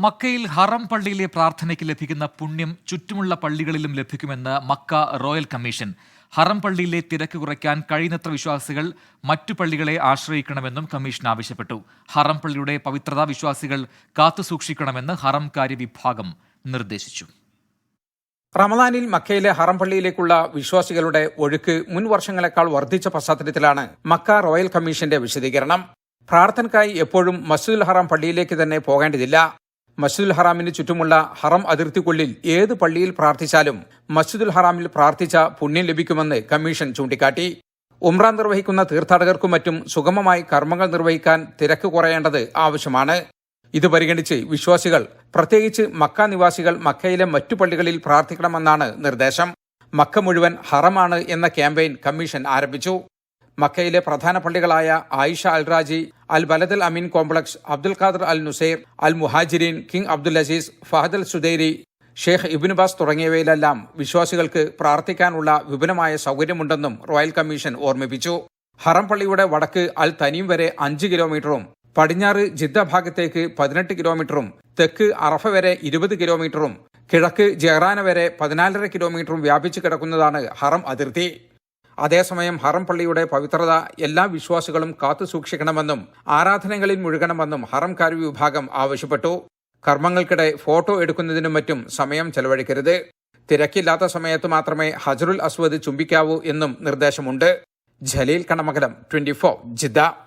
മക്കയിൽ ഹറം പള്ളിയിലെ പ്രാർത്ഥനയ്ക്ക് ലഭിക്കുന്ന പുണ്യം ചുറ്റുമുള്ള പള്ളികളിലും ലഭിക്കുമെന്ന് മക്ക റോയൽ കമ്മീഷൻ. ഹറം പള്ളിയിലെ തിരക്ക് കുറയ്ക്കാൻ കഴിയുന്നത്ര വിശ്വാസികൾ മറ്റു പള്ളികളെ ആശ്രയിക്കണമെന്നും കമ്മീഷൻ ആവശ്യപ്പെട്ടു. ഹറം പള്ളിയുടെ പവിത്രത വിശ്വാസികൾ കാത്തുസൂക്ഷിക്കണമെന്ന് ഹറം കാര്യ വിഭാഗം നിർദ്ദേശിച്ചു. റമദാനിൽ മക്കയിലെ ഹറം പള്ളിയിലേക്കുള്ള വിശ്വാസികളുടെ ഒഴുക്ക് മുൻ വർഷങ്ങളെക്കാൾ വർദ്ധിച്ച പശ്ചാത്തലത്തിലാണ് മക്ക റോയൽ കമ്മീഷന്റെ വിശദീകരണം. പ്രാർത്ഥനക്കായി എപ്പോഴും മസ്ജിദുൽ ഹറാം പള്ളിയിലേക്ക് തന്നെ പോകേണ്ടതില്ല. മസ്ജിദുൽ ഹറാമിന് ചുറ്റുമുള്ള ഹറം അതിർത്തിക്കുള്ളിൽ ഏത് പള്ളിയിൽ പ്രാർത്ഥിച്ചാലും മസ്ജിദുൽ ഹറാമിൽ പ്രാർത്ഥിച്ച പുണ്യം ലഭിക്കുമെന്ന് കമ്മീഷൻ ചൂണ്ടിക്കാട്ടി. ഉംറ നിർവഹിക്കുന്ന തീർത്ഥാടകർക്കും മറ്റും സുഗമമായി കർമ്മങ്ങൾ നിർവഹിക്കാൻ തിരക്ക് കുറയേണ്ടത് ആവശ്യമാണ്. ഇത് പരിഗണിച്ച് വിശ്വാസികൾ പ്രത്യേകിച്ച് മക്ക നിവാസികൾ മക്കയിലെ മറ്റു പള്ളികളിൽ പ്രാർത്ഥിക്കണമെന്നാണ് നിർദ്ദേശം. മക്ക മുഴുവൻ ഹറമാണ് എന്ന ക്യാമ്പയിൻ കമ്മീഷൻ ആരംഭിച്ചു. മക്കയിലെ പ്രധാന പള്ളികളായ Aisha Al Rajhi Al Balad al Ameen complex Abdul Khader Al Nusair Al Muhajireen King Abdul Aziz Fahad al Sudairi Sheikh Ibn Baz തുടങ്ങിയവയിലെല്ലാം വിശ്വാസികൾക്ക് പ്രാർത്ഥിക്കാനുള്ള വിപുലമായ സൗകര്യമുണ്ടെന്നും റോയൽ കമ്മീഷൻ ഓർമ്മിപ്പിച്ചു. ഹറം പള്ളിയുടെ വടക്ക് അൽ തനീം വരെ അഞ്ച് കിലോമീറ്ററും പടിഞ്ഞാറ് ജിദ്ദ ഭാഗത്തേക്ക് പതിനെട്ട് കിലോമീറ്ററും തെക്ക് അറഫ വരെ ഇരുപത് കിലോമീറ്ററും കിഴക്ക് ജെഹ്റാന വരെ പതിനാലര കിലോമീറ്ററും വ്യാപിച്ചു കിടക്കുന്നതാണ് ഹറം അതിർത്തി. അതേസമയം ഹറം പള്ളിയുടെ പവിത്രത എല്ലാ വിശ്വാസികളും കാത്തുസൂക്ഷിക്കണമെന്നും ആരാധനകളിൽ മുഴുകണമെന്നും ഹറം കാര്യ വിഭാഗം ആവശ്യപ്പെട്ടു. കർമ്മങ്ങൾക്കിടെ ഫോട്ടോ എടുക്കുന്നതിനും മറ്റും സമയം ചെലവഴിക്കരുത്. തിരക്കില്ലാത്ത സമയത്ത് മാത്രമേ ഹജറുൽ അസ്വദ് ചുംബിക്കാവൂ എന്നും നിർദ്ദേശമുണ്ട്. ജലീൽ കണമകലം ട്വന്റി ജിദ്ദ.